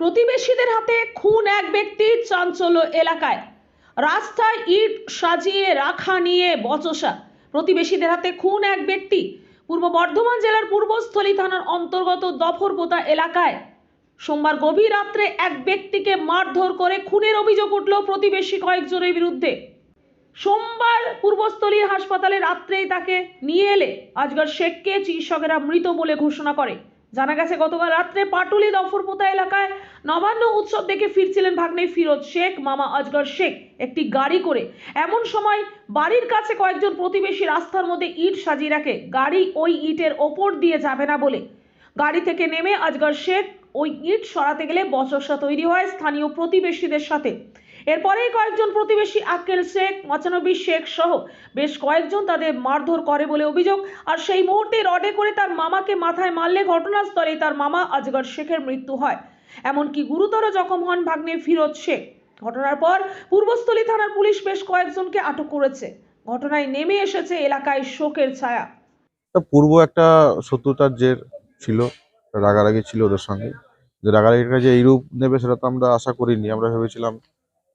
প্রতিবেশীদের হাতে খুন এক ব্যক্তির চাঞ্চল্য এলাকায়। রাস্তায় ইট সাজিয়ে রাখা নিয়ে বচসা। প্রতিবেশীদের হাতে খুন এক ব্যক্তি পূর্ব বর্ধমান জেলার পূর্বস্থলী থানার অন্তর্গত দফরপোতা এলাকায়। সোমবার গভীর রাত্রে এক ব্যক্তিকে মারধর করে খুনের অভিযোগ উঠল প্রতিবেশী কয়েকজনের বিরুদ্ধে। সোমবার পূর্বস্থলী হাসপাতালে রাত্রেই তাকে নিয়ে এলে আজগর শেখকে চিকিৎসকেরা মৃত বলে ঘোষণা করে। জানা গেছে, গতকাল রাত্রে পাটুলি দফরপোতা এলাকায় নবান্ন উৎসব দেখে ফিরছিলেন ভাগ্নে ফিরোজ শেখ, মামা আজগর শেখ। একটি গাড়ি করে এমন সময় বাড়ির কাছে কয়েকজন প্রতিবেশী রাস্তার মধ্যে ইট সাজিয়ে রাখে। গাড়ি ওই ইটের ওপর দিয়ে যাবে না বলে। গাড়ি থেকে নেমে আজগর শেখ ওই ইট সরাতে গেলে বচসা তৈরি হয় স্থানীয় প্রতিবেশীদের সাথে। এরপরেই কয়েকজন প্রতিবেশী আক্কেল শেখ মাচানবী শেখ সহ বেশ কয়েকজন তাদের মারধর করে বলে অভিযোগ। আর সেই মুহূর্তে রডে করে তার মামাকে মাথায় মারলে ঘটনাস্থলেই তার মামা আজগর শেখের মৃত্যু হয়। এমনকি গুরুতর জখম হন ভাগ্নে ফিরোজ শেখ। ঘটনার পর পূর্বস্থলী থানার পুলিশ বেশ কয়েকজনকে আটক করেছে। ঘটনায় নেমে এসেছে এলাকায় শোকের ছায়া। পূর্ব একটা শত্রুতার জের ছিল, রাগারাগি ছিল ওদের সঙ্গে। যে রাগারাগিটা যে এই রূপ নেবে সেটা তো আমরা আশা করিনি। আমরা ভেবেছিলাম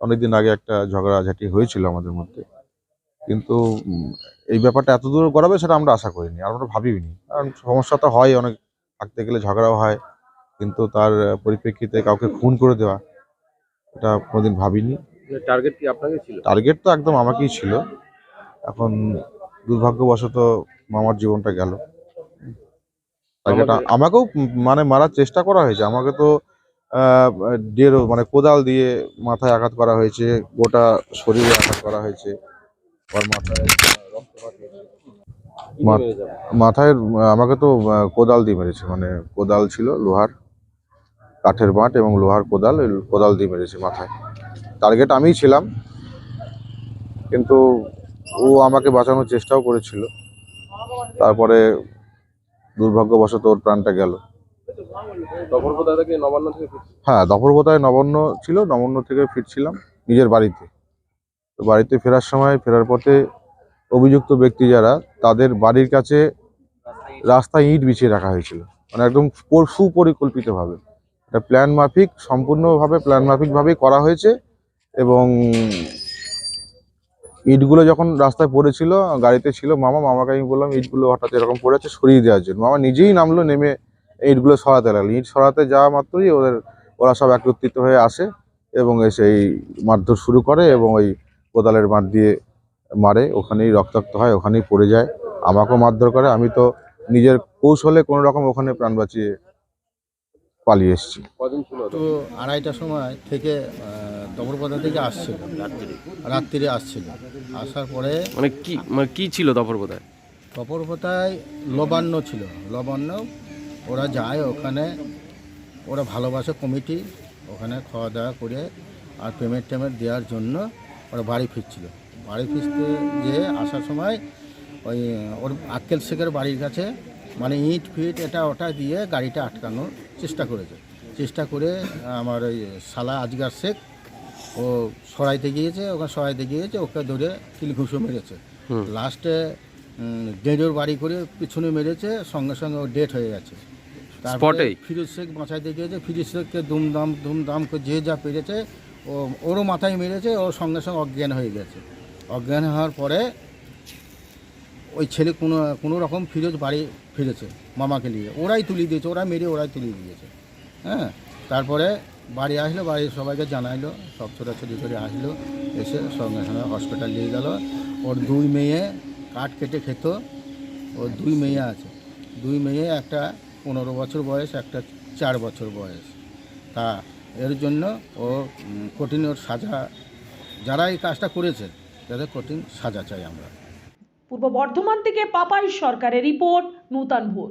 অনেকদিন আগে একটা ঝগড়াঝাটি হয়েছিল আমাদের মধ্যে। কিন্তু এই ব্যাপারটা এত দূর গড়াবে সেটা আমরা আশা করিনি আর আমরা ভাবিনি কারণ সমস্যা তো হয় অনেক থাকতে গেলে ঝগড়াও হয় কিন্তু তার পরিপ্রেক্ষিতে কাউকে খুন করে দেওয়া এটা কোনোদিন ভাবিনি। টার্গেট কি আপনাকে ছিল? টার্গেট তো একদম আমাকেই ছিল। এখন দুর্ভাগ্যবশত মামার জীবনটা গেল। টার্গেট আমাকেও মানে মারার চেষ্টা করা হয়েছে। আমাকে তো ডেরো মানে কোদাল দিয়ে মাথায় আঘাত করা হয়েছে গোটা শরীরে আঘাত করা হয়েছে ওর মাথায়? মাথায় আমাকে তো কোদাল দিয়ে মেরেছে মানে কোদাল ছিল লোহার কাঠের বাঁট এবং লোহার কোদাল কোদাল দিয়ে মেরেছে মাথায়। টার্গেট আমিই ছিলাম কিন্তু ও আমাকে বাঁচানোর চেষ্টাও করেছিল। তারপরে দুর্ভাগ্যবশত ওর প্রাণটা গেল। হ্যাঁ দফরবোতায় নবান্ন ছিল, নবান্ন থেকে ফিরছিলাম নিজের বাড়িতে। তো বাড়িতে ফেরার সময়, ফেরার পথে অভিযুক্ত ব্যক্তি যারা, তাদের বাড়ির কাছে রাস্তায় ইট বিছিয়ে রাখা হয়েছিল। মানে একদম সুপরিকল্পিতভাবে। এটা প্ল্যান মাফিক, সম্পূর্ণভাবে প্ল্যান মাফিকভাবেই করা হয়েছে এবং ইটগুলো যখন রাস্তায় পড়েছিল, গাড়িতে ছিল মামা, মামাকে আমি বললাম, ইটগুলো হঠাৎ এরকম পড়েছে সরিয়ে দেওয়ার জন্য। মামা নিজেই নামলো, নেমে ইটগুলো সরাতে লাগল। ইট সরাতে যাওয়া মাত্রই ওদের ওরা সব একত্রিত হয়ে আসে এবং এসে এই মারধর শুরু করে এবং ওই কোদালের মার দিয়ে মারে। ওখানেই রক্তাক্ত হয় ওখানেই পড়ে যায়। আমাকেও মারধর করে। আমি তো নিজের কৌশলে কোনো রকম ওখানে প্রাণ বাঁচিয়ে পালিয়ে এসেছি। কদিন ছিল তো আড়াইটার সময় থেকে দমরপদা থেকে আসছিল। রাত্রি রাত্রিরে আসছিল। আসার পরে মানে কি মানে কি ছিল দফরবোধায় দমরপদায় লবান্ন ছিল। লবান্ন ওরা যায় ওখানে ওরা ভালোবাসে কমিটি ওখানে খাওয়া দাওয়া করে আর পেমেন্ট টেমেন্ট দেওয়ার জন্য ওরা বাড়ি ফিরছিল। বাড়ি ফিরতে গিয়ে আসার সময় ওই ওর আক্কেল শেখের বাড়ির কাছে মানে ইট ফিট এটা ওটা দিয়ে গাড়িটা আটকানোর চেষ্টা করেছে। চেষ্টা করে আমার ওই সালা আজগার শেখ ও সরাইতে গিয়েছে ওখানে সরাইতে গিয়েছে ওকে ধরে কিল ঘুষো মেরেছে লাস্টে ডেডোর বাড়ি করে পিছনে মেরেছে সঙ্গে সঙ্গে ও ডেট হয়ে গেছে। তারপরে ফিরোজ শেখ বাঁচাইতে গিয়েছে ফিরোজ শেখকে দুমদাম ধুমধাম করে যে যা পেরেছে ও ওরও মাথায় মেরেছে ওর সঙ্গে সঙ্গে অজ্ঞান হয়ে গেছে। অজ্ঞান হওয়ার পরে ওই ছেলে কোনো কোনো রকম ফিরোজ বাড়ি ফিরেছে মামাকে নিয়ে। ওরাই তুলে দিয়েছে ওরা মেরে ওরাই তুলে দিয়েছে। হ্যাঁ? তারপরে বাড়ি আসলো বাড়ির সবাইকে জানাইলো সব ছোটাছুটি করে আসলো এসে সঙ্গে সঙ্গে হসপিটাল নিয়ে গেল। ওর দুই মেয়ে কাঠ কেটে খেত। ও দুই মেয়ে আছে। দুই মেয়ে, একটা পনেরো বছর বয়স, একটা চার বছর বয়স। তা এর জন্য ও কঠিন ওর সাজা যারা এই কাজটা করেছে, তাদের কঠিন সাজা চাই আমরা। পূর্ব বর্ধমান থেকে পাপাই সরকারের রিপোর্ট, নূতন ভোর।